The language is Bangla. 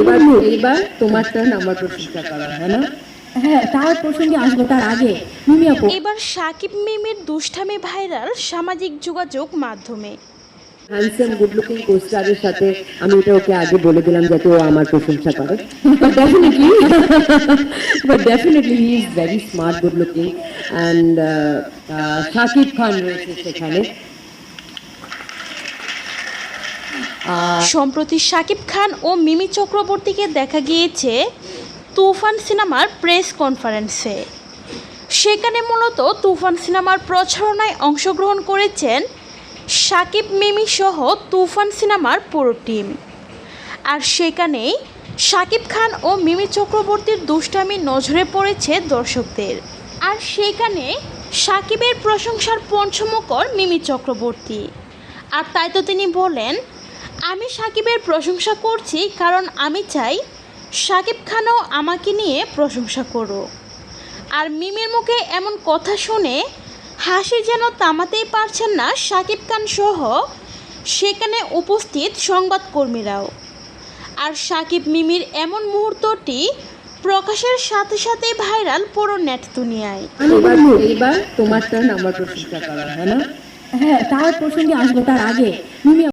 এবার এইবার তোমার টার্ন আমার প্রশংসা করা হ্যাঁ না? হ্যাঁ তার প্রসঙ্গে আসব তার আগে। মিমি আপু। এবার সাকিব মিমির দুষ্টামি ভাইরাল সামাজিক যোগাযোগ মাধ্যমে। হ্যান্ডসাম গুড লুকিং কোস্টারের সাথে আমি এটা ওকে আগে বলে দিলাম যাতে ও আমার প্রশংসা করে। Definitely but definitely he is very smart good looking and Shakib Khan রয়েছে সেখানে। সম্প্রতি শাকিব খান ও মিমি চক্রবর্তীকে দেখা গিয়েছে তুফান সিনেমার প্রেস কনফারেন্সে। সেখানে মূলত তুফান সিনেমার প্রচারণায় অংশগ্রহণ করেছেন সাকিব মিমি সহ তুফান সিনেমার পুরো টিম। আর সেখানেই শাকিব খান ও মিমি চক্রবর্তীর দুষ্টামি নজরে পড়েছে দর্শকদের। আর সেখানে সাকিবের প্রশংসার পঞ্চমকর মিমি চক্রবর্তী। আর তাই তো তিনি বলেন আমি সাকিবের প্রশংসা করছি কারণ আমি চাই সাকিব খানও আমাকে নিয়ে প্রশংসা করুক। আর মিমির মুখে এমন কথা শুনে হাসি যেন তামাতেই পারছেন না সাকিব খান সহ সেখানে উপস্থিত সংবাদকর্মীরাও। আর সাকিব মিমির এমন মুহূর্তটি প্রকাশের সাথে সাথে ভাইরাল পুরো নেট দুনিয়ায়। এইবার তোমার টার্ন আমার প্রশংসা করা হ্যাঁ হ্যাঁ তার প্রসঙ্গে আসব তার আগে। মিমি